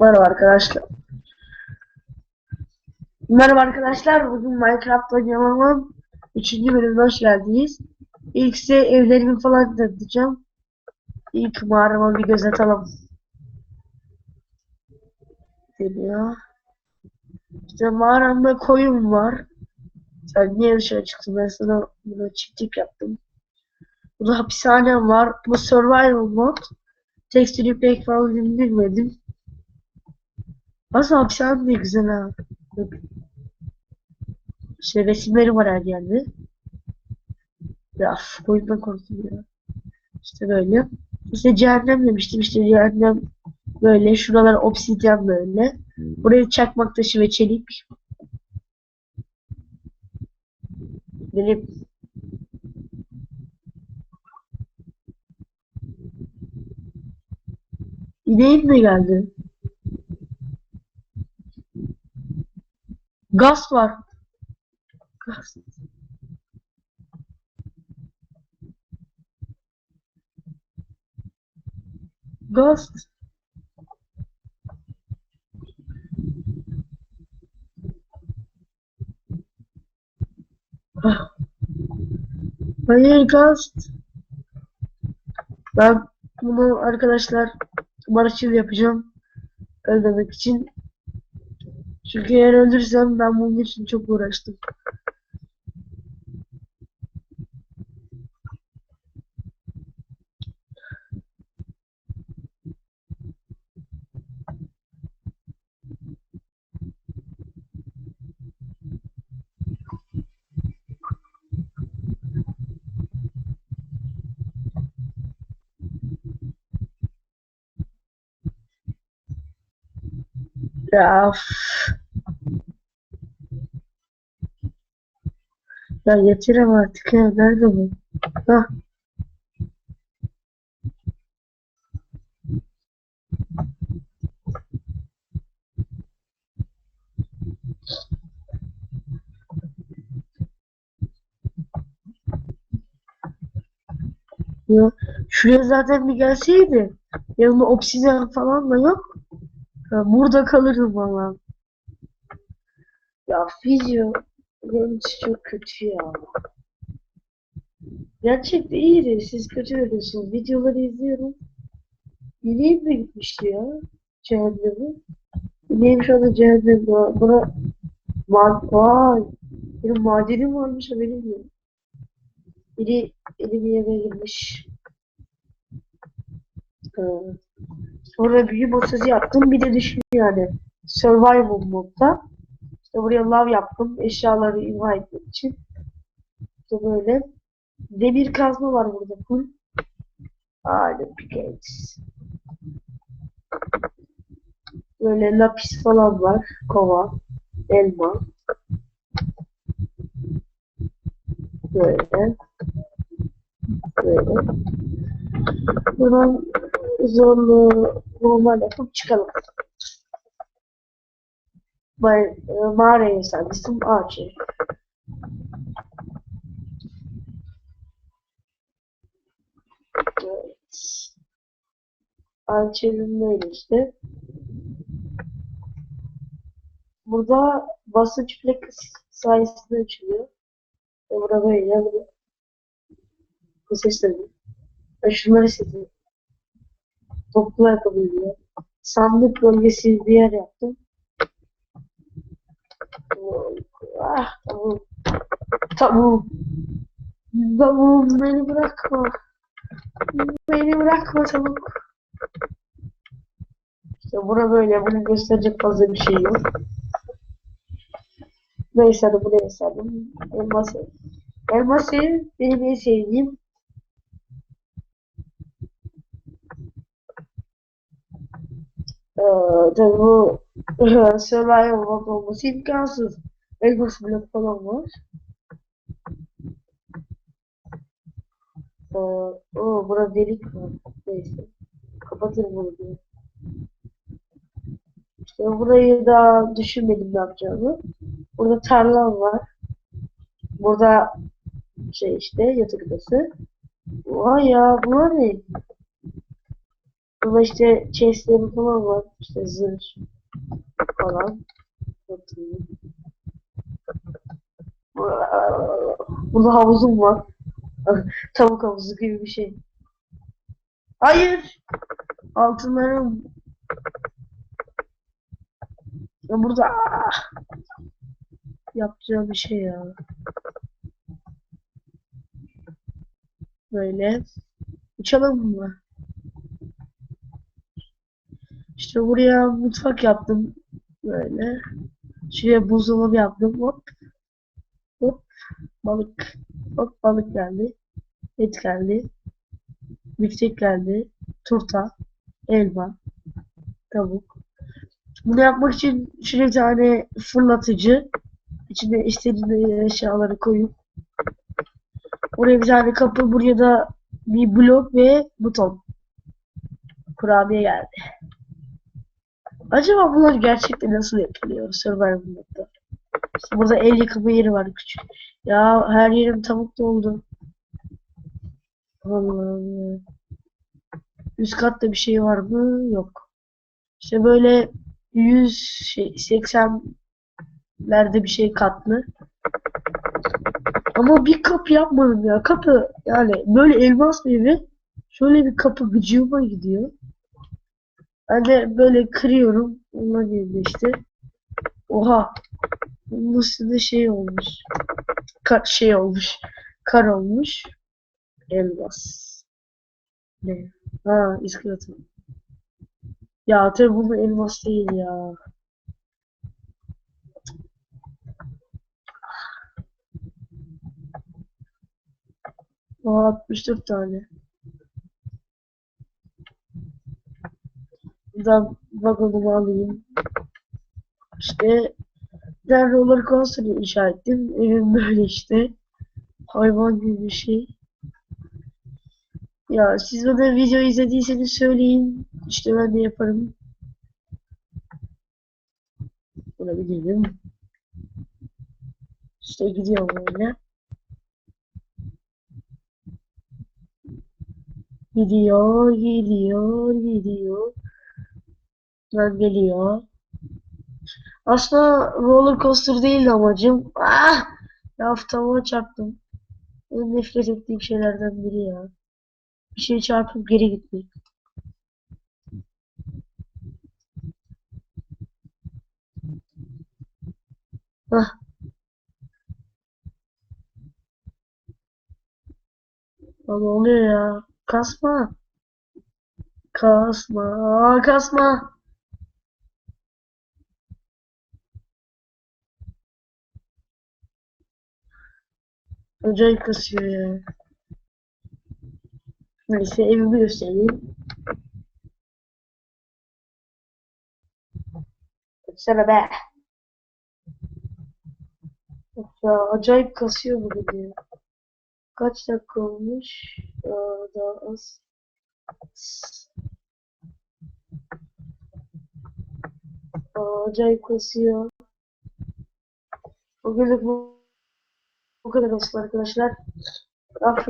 Merhaba arkadaşlar. Merhaba arkadaşlar. Bugün Minecraft oynayamamın 3. bölümüne hoş geldiniz. İlk size evlerimi falan tanıtacağım. İlk mağarama bir göz atalım. Geliyor. İşte mağaramda koyun var. Sen niye dışarı çıktın? Ben sana bunu çiftlik yaptım. Burada hapishanem var. Bu survival mod. Texture pack falan indirmedim. Aslında hapishane de güzel ha. Bak. İşte resimleri var her yerde. Ya üf, koyundan korktum ya. İşte böyle. İşte cehennem demiştim işte cehennem böyle. Şuralar obsidyen böyle. Buraya çakmak taşı ve çelik. Benim İneğim de geldi. Gaz var. Gaz. Gaz. Ah. Hayır gaz. Ben bunu arkadaşlar barışçıl yapacağım. Ölmemek için. Çünkü eğer öldürsem ben bunun için çok uğraştım. Ya. Ya yeter artık ya. Nerede bu? Hah. Ya şuraya zaten bir gelseydi yanımda oksijen falan da yok. Ya burada kalırdım valla. Ya video görüntüsü çok kötü ya. Gerçekten iyiydi. Siz kötü görüyorsunuz. Videoları izliyorum. İneğim de gitmişti ya. Cehenneme. İneğim şu anda cehennem. Buna ma vay. Benim madenim varmış haberim yok. Biri elimi yemeğe girmiş. Ee, sonra büyü masası yaptım. Bir de düşün yani. Survival modda. İşte buraya lav yaptım. Eşyaları imha etmek için. İşte böyle. Demir kazma var burada full. Aynen pickaxe. Böyle lapis falan var. Kova. Elma. Böyle. Böyle. Buradan zorlu normal yapıp çıkalım. E, mağaraya servistim ağaçı. Evet. Ağaçın böyle işte. Burada basınç plak sayesinde açılıyor. Ve burada böyle bu. Bu sesleri. Ben şunları seçtim. Toplu yapabiliyor. Sandık bölgesi bir yer yaptım. Ah tamam. Tamam. Tamam beni bırakma. Beni bırakma tamam. İşte bura böyle. Bunu gösterecek fazla bir şey yok. Buraya sardım. Elmas ev. Elmas ev benim en sevdiğim. Ee, tabii bu survival mod olması imkansız. Elmas blok falan var. Ee, o burada delik var. Neyse. Kapatırım bunu diye. İşte burayı da düşünmedim ne yapacağımı. Burada tarlam var. Burada şey işte yatak odası. Vay ya bu ne? Burada işte chestlerim falan var. İşte zırh falan. Bakayım. Burada havuzum var. Tavuk havuzu gibi bir şey. Hayır. Altınlarım. Ya burada ah! yapacağım bir şey ya. Böyle. Uçalım mı? İşte buraya mutfak yaptım. Böyle. Şuraya buzdolabı yaptım. Hop. Hop. Balık. Hop balık geldi. Et geldi. Biftek geldi. Turta. Elma. Tavuk. Bunu yapmak için şuraya bir tane fırlatıcı. içine istediğiniz eşyaları koyup Oraya bir tane kapı, buraya da bir blok ve buton. Kurabiye geldi. Acaba bunlar gerçekten nasıl yapılıyor Survivor modda? İşte burada el yıkama yeri var küçük. Ya her yerim tavuk doldu. Allah Allah. Üst katta bir şey var mı? Yok. İşte böyle 100 şey 80'lerde bir şey katlı. Ama bir kapı yapmadım ya. Kapı yani böyle elmas evi şöyle bir kapı gıcığıma gidiyor. Ben de böyle kırıyorum. Onunla geldi işte. Oha. Bunun üstünde şey olmuş. Kar şey olmuş. Kar olmuş. Elmas. Ne? Ha iskelet. Ya tabi bunun elmas değil ya. Aa, 64 tane. Buradan vagonumu alayım. İşte ben roller coaster inşa ettim. Evim böyle işte. Hayvan gibi bir şey. Ya siz bana video izlediyseniz söyleyin. İşte ben de yaparım. Olabilirim. İşte gidiyor böyle. Gidiyor, gidiyor, gidiyor. Ben geliyor. Aslında roller coaster değildi amacım. Ah! Ya tavuğa çarptım. En nefret ettiğim şeylerden biri ya. Bir şey çarpıp geri gitmek. Hah. Ne oluyor ya? Kasma. Kasma. Aa, kasma. On dirait que c'est... Allez, c'est évolué aussi. شباب Acayip kasıyor bu video. Kaç dakika olmuş? Aa, daha az. Aa, bu kadar olsun arkadaşlar. Afiyet